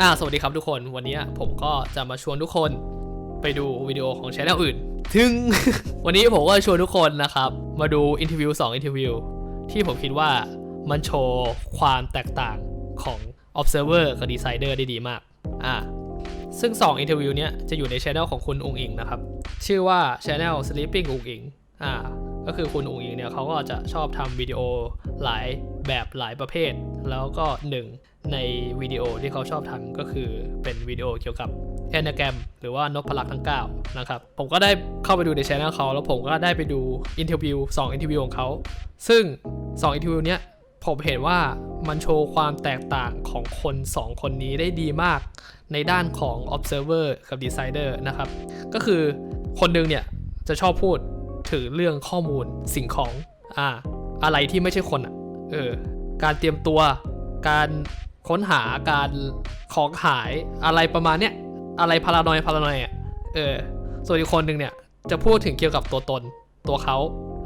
อ่าสวัสดีครับทุกคนวันนี้ผมก็จะมาชวนทุกคนไปดูวิดีโอของช anel อื่น ถึง วันนี้ผมก็ชวนทุกคนนะครับ มาดูอินทิวิว2อินทิวิวที่ผมคิดว่ามันโชว์ความแตกต่างของ observer กับ decider ได้ดีมาก อ่าซึ่ง 2 อินทิวิวเนี้ยจะอยู่ในช anel ของคุณอุงอิงนะครับ ชื่อว่า channel sleeping อุงอิงอ่า ก็คือคุณอุงอิงเนี่ยเขาก็จะชอบทำวิดีโอหลายแบบหลายประเภท แล้วก็หนึ่งในวิดีโอที่เขาชอบทำก็คือเป็นวิดีโอเกี่ยวกับ e n น a แกรมหรือว่านพลักทั้ง9นะครับ ผมก็ได้เข้าไปดูในช่องเขา แล้วผมก็ได้ไปดูอินเทอร์วิว2อินเทอร์วิวของเขา ซึ่ง 2 อินเทอร์วิวเนี้ยผมเห็นว่ามันโชว์ความแตกต่างของคน 2 คนนี้ได้ดีมาก ในด้านของ observer กับ decider นะครับ ก็คือคนหนึงเนี่ยจะชอบพูด ถึงเรื่องข้อมูลสิ่งของอ่าอะไรที่ไม่ใช่คนอะเออการเตรียมตัว การค้นหาการของหายอะไรประมาณเนี้ยอะไรพารานอยพารานอยอะเออส่วนอีกคนหนึ่งเนี่ยจะพูดถึงเกี่ยวกับตัวตนตัวเขา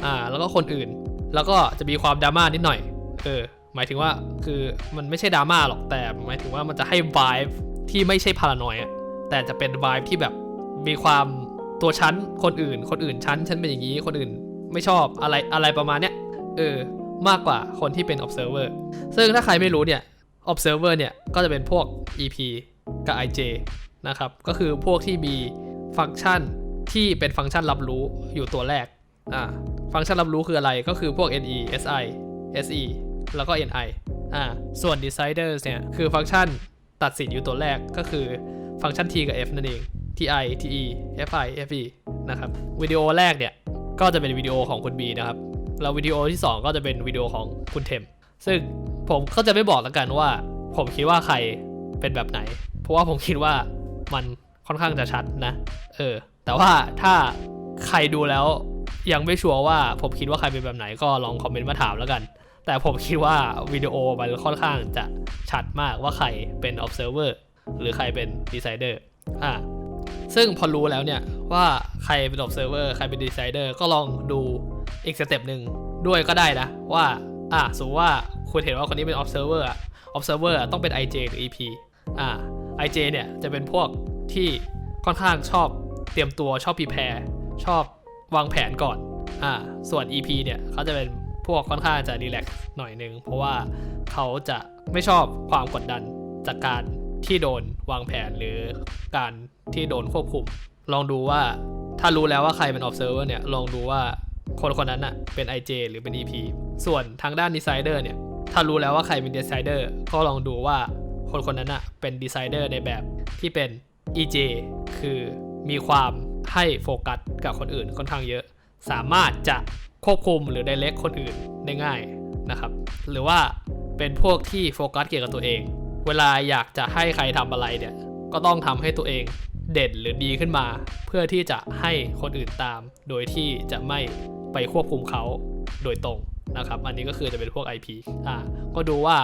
อ่าแล้วก็คนอื่น แล้วก็จะมีความดราม่านิดหน่อยเออหมายถึงว่าคือมันไม่ใช่ดราม่าหรอกแต่หมายถึงว่ามันจะให้ vibe ที่ไม่ใช่พารานอยอะแต่จะเป็น vibe ที่แบบมีความ ตัวชั้นคนอื่น คนอื่นชั้นฉันเป็นอย่างนี้คนอื่นไม่ชอบอะไรอะไรประมาณเนี้ยเออมากกว่าคนที่เป็น observer ซึ่งถ้าใครไม่รู้เนี่ย observer เนี่ยก็จะเป็นพวก EP กับ IJ นะครับ ก็คือพวกที่มีฟังก์ชันที่เป็นฟังก์ชันรับรู้อยู่ตัวแรก อ่า ฟังก์ชันรับรู้คืออะไร ก็คือพวก NE SI SE แล้วก็ NI อ่า ส่วน deciders เนี่ย คือฟังก์ชันตัดสินอยู่ตัวแรก ก็คือฟังก์ชัน T กับ F นั่นเอง TI TE FI FE นะครับวิดีโอแรกเนี่ยก็จะเป็นวิดีโอของคุณ B นะครับแล้ววิดีโอที่ 2 ก็จะเป็นวิดีโอของคุณเทม ซึ่งผมก็จะไม่บอกแล้วกันว่า ผมคิดว่าใครเป็นแบบไหน เพราะว่าผมคิดว่ามันค่อนข้างจะชัดนะ เออ แต่ว่าถ้าใครดูแล้วยังไม่ชัวร์ว่าผมคิดว่าใครเป็นแบบไหนก็ลองคอมเมนต์มาถามแล้วกัน แต่ผมคิดว่าวิดีโอมันค่อนข้างจะชัดมากว่าใครเป็น observer หรือใครเป็น decider อ่า ซึ่งพอรู้แล้วเนี่ยว่าใครเป็น observer ใครเป็น decider ก็ลองดูอีกสเต็ปหนึ่งด้วยก็ได้นะว่าอะสมมติว่าคุณเห็นว่าคนนี้เป็น observer อะ observer อะต้องเป็น IJ หรือ EP อ่า IJ เนี่ยจะเป็นพวกที่ค่อนข้างชอบเตรียมตัวชอบ prepare ชอบวางแผนก่อนอ่าส่วน EP เนี่ยเขาจะเป็นพวกค่อนข้างจะ relax หน่อยนึง เพราะว่าเขาจะไม่ชอบความกดดันจากการที่โดนวางแผนหรือการ ที่โดนควบคุม ลองดูว่าถ้ารู้แล้วว่าใครเป็น observer เนี่ย ลองดูว่าคนคนนั้นอะเป็น IJ หรือเป็น EP ส่วนทางด้าน decider เนี่ย ถ้ารู้แล้วว่าใครเป็น decider ก็ลองดูว่าคนคนนั้นอะเป็น decider ในแบบที่เป็น EJ คือมีความให้โฟกัสกับคนอื่นค่อนข้างเยอะ สามารถจะควบคุมหรือ direct คนอื่นได้ง่ายนะครับ หรือว่าเป็นพวกที่โฟกัสเกี่ยวกับตัวเอง เวลาอยากจะให้ใครทำอะไรเนี่ย ก็ต้องทำให้ตัวเอง เด่นหรือดีขึ้นมา เพื่อที่จะให้คนอื่นตาม โดยที่จะไม่ไปควบคุมเขาโดยตรงนะครับ อันนี้ก็คือจะเป็นพวก IP อ่าก็ดูว่า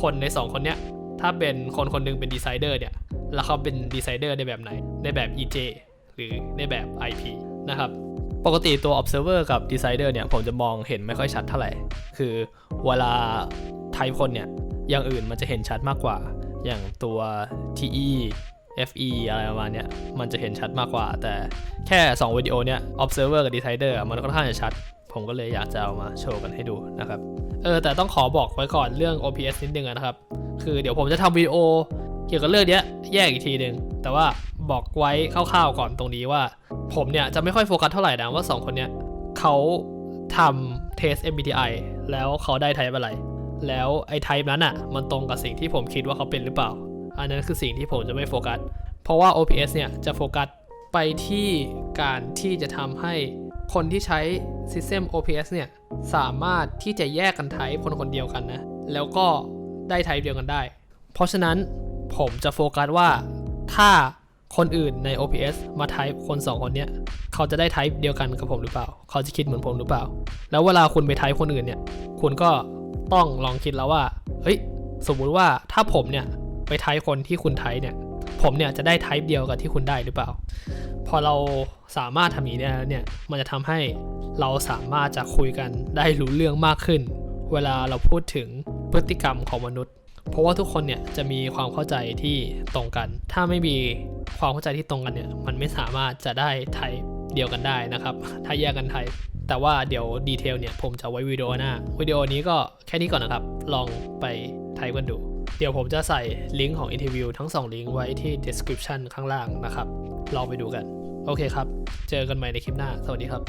คนใน 2 คนเนี้ยถ้าเป็นคนคนหนึงเป็นดีไซเดอร์เนี่ย แล้วเขาเป็นดีไซเดอร์ในแบบไหน ในแบบ EJ หรือในแบบ IP นะครับ ปกติตัว observer กับ decider เนี่ย ผมจะมองเห็นไม่ค่อยชัดเท่าไหร่ คือเวลาไทป์คนเนี่ย อย่างอื่นมันจะเห็นชัดมากกว่า อย่างตัว TE FE อะไรประมาณเนี้ยมันจะเห็นชัดมากกว่า แต่แค่ 2วิดีโอเนี่ย observer กับ decider มันค่อนข้างจะชัด ผมก็เลยอยากจะเอามาโชว์กันให้ดูนะครับเออแต่ต้องขอบอกไว้ก่อนเรื่อง OPS นิดนึงนะครับ คือเดี๋ยวผมจะทำวิดีโอเกี่ยวกับเรื่องนี้แยกอีกทีหนึ่งแต่ว่าบอกไว้คร่าวๆก่อนตรงนี้ว่า ผมเนี่ยจะไม่ค่อยโฟกัสเท่าไหร่นะว่า 2 คนเนี้ยเขาทำเทส MBTI แล้วเขาได้ไทป์อะไร แล้วไอ้ไทป์นั้นอะมันตรงกับสิ่งที่ผมคิดว่าเขาเป็นหรือเปล่า อันนั้นคือสิ่งที่ผมจะไม่โฟกัส เพราะว่า OPS เนี่ยจะโฟกัสไปที่การที่จะทำให้คนที่ใช้ System OPS เนี่ยสามารถที่จะแยกกันไทป์คนคนเดียวกันนะ แล้วก็ได้ไทป์เดียวกันได้ เพราะฉะนั้นผมจะโฟกัสว่าถ้าคนอื่นใน OPS มาไทป์คน 2 คนเนี้ยเขาจะได้ไทป์เดียวกันกับผมหรือเปล่า เขาจะคิดเหมือนผมหรือเปล่า แล้วเวลาคุณไปไทป์คนอื่นเนี่ย คุณก็ต้องลองคิดแล้วว่า เฮ้ย สมมุติว่าถ้าผมเนี่ย ไปไทป์คนที่คุณไทป์เนี่ย ผมเนี่ยจะได้ไทป์เดียวกับที่คุณได้หรือเปล่า พอเราสามารถทำอย่างนี้แล้วเนี่ย มันจะทำให้เราสามารถจะคุยกันได้รู้เรื่องมากขึ้น เวลาเราพูดถึงพฤติกรรมของมนุษย์ เพราะว่าทุกคนเนี่ยจะมีความเข้าใจที่ตรงกัน ถ้าไม่มีความเข้าใจที่ตรงกันเนี่ย มันไม่สามารถจะได้ไทยเดียวกันได้นะครับ ถ้าแยกกันไทยแต่ว่าเดี๋ยวดีเทลเนี่ยผมจะไว้วิดีโอหน้า วิดีโอนี้ก็แค่นี้ก่อนนะครับ ลองไปไทยกันดู เดี๋ยวผมจะใส่ลิงก์ของอินเทอร์วิวทั้ง 2 ลิงก์ไว้ที่ description ข้างล่างนะครับ ลองไปดูกัน โอเคครับ เจอกันใหม่ในคลิปหน้า สวัสดีครับ